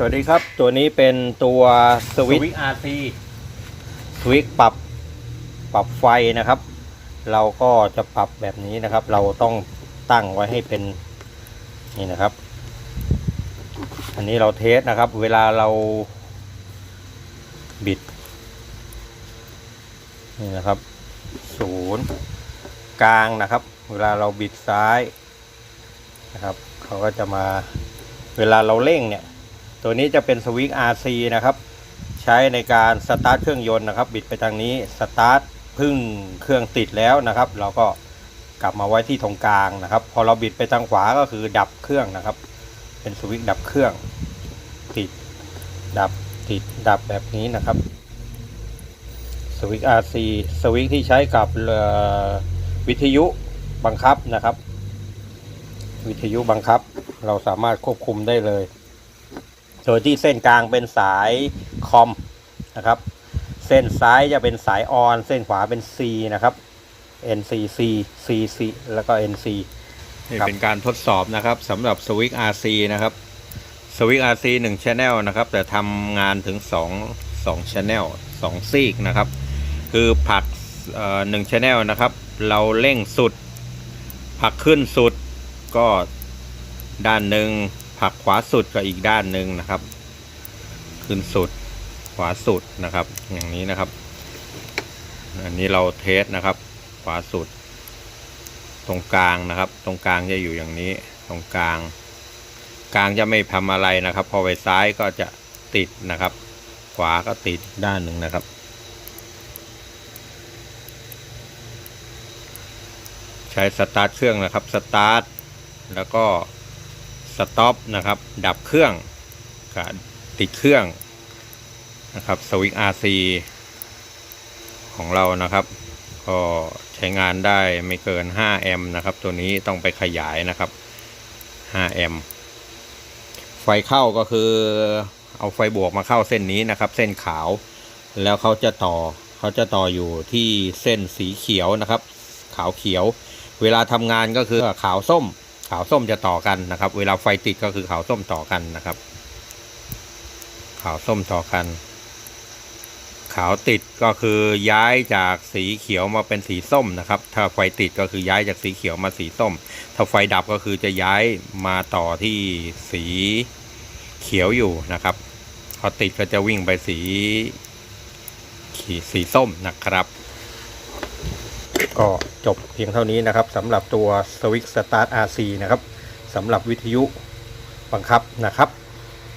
สวัสดีครับ ตัวนี้เป็นตัวสวิตวิกอาร์ซีสวิตช์ปรับปรับไฟนะครับ เราก็จะปรับแบบนี้นะครับ เราต้องตั้งไว้ให้เป็นนี่นะครับ อันนี้เราเทสนะครับ เวลาเราบิด นี่นะครับศูนย์กลางนะครับ เวลาเราบิดซ้ายนะครับ เขาก็จะมาเวลาเราเร่งเนี่ย ตัวนี้จะเป็นสวิตช์ RC นะครับ ใช้ในการสตาร์ทเครื่องยนต์นะครับ บิดไปทางนี้สตาร์ทพึ่งเครื่องติดแล้วนะครับ เราก็กลับมาไว้ที่ตรงกลางนะครับ พอเราบิดไปทางขวาก็คือดับเครื่องนะครับ เป็นสวิตช์ดับเครื่อง ติด ดับติดดับแบบนี้นะครับสวิตช์ RC สวิตช์ที่ใช้กับวิทยุบังคับนะครับ วิทยุบังคับ เราสามารถควบคุมได้เลย โดยที่เส้นกลางเป็นสายคอมนะครับ เส้นซ้ายจะเป็นสายออน เส้นขวาเป็น C นะครับ NCC CC แล้วก็ NC นี่เป็นการทดสอบนะครับสำหรับสวิก RC นะครับสวิก RC 1 Channel นะครับ แต่ทำงานถึง 2 2 Channel 2 ซีกนะครับ คือผักหนึ่ง Channel นะครับ เราเร่งสุด ผักขึ้นสุดก็ด้านหนึ่ง ผักขวาสุดก็อีกด้านหนึ่งนะครับ ขึ้นสุดขวาสุดนะครับ อย่างนี้นะครับ อันนี้เราเทสนะครับ ขวาสุด ตรงกลางนะครับ ตรงกลางจะอยู่อย่างนี้ ตรงกลาง กลางจะไม่ทำอะไรนะครับ พอไปซ้ายก็จะติดนะครับ ขวาก็ติดด้านหนึ่งนะครับ ใช้สตาร์ทเครื่องนะครับสตาร์ทแล้วก็ สต็อปนะครับ ดับเครื่องกับติดเครื่องนะครับสวิตช์ RC ของเรานะครับ ก็ใช้งานได้ไม่เกิน 5 แอมป์นะครับ ตัวนี้ต้องไปขยายนะครับ 5 แอมป์ไฟเข้าก็คือเอาไฟบวกมาเข้าเส้นนี้นะครับ เส้นขาว แล้วเขาจะต่อเขาจะต่ออยู่ที่เส้นสีเขียวนะครับ ขาวเขียว เวลาทำงานก็คือขาวส้ม ขาวส้มจะต่อกันนะครับ เวลาไฟติดก็คือขาวส้มต่อกันนะครับ ขาวส้มต่อกัน ขาวติดก็คือย้ายจากสีเขียวมาเป็นสีส้มนะครับ ถ้าไฟติดก็คือย้ายจากสีเขียวมาสีส้ม ถ้าไฟดับก็คือจะย้ายมาต่อที่สีเขียวอยู่นะครับพอติดก็จะวิ่งไปสีสีส้มนะครับ ก็จบเพียงเท่านี้นะครับสำหรับตัว Switch Start RC นะครับสำหรับวิทยุบังคับนะครับ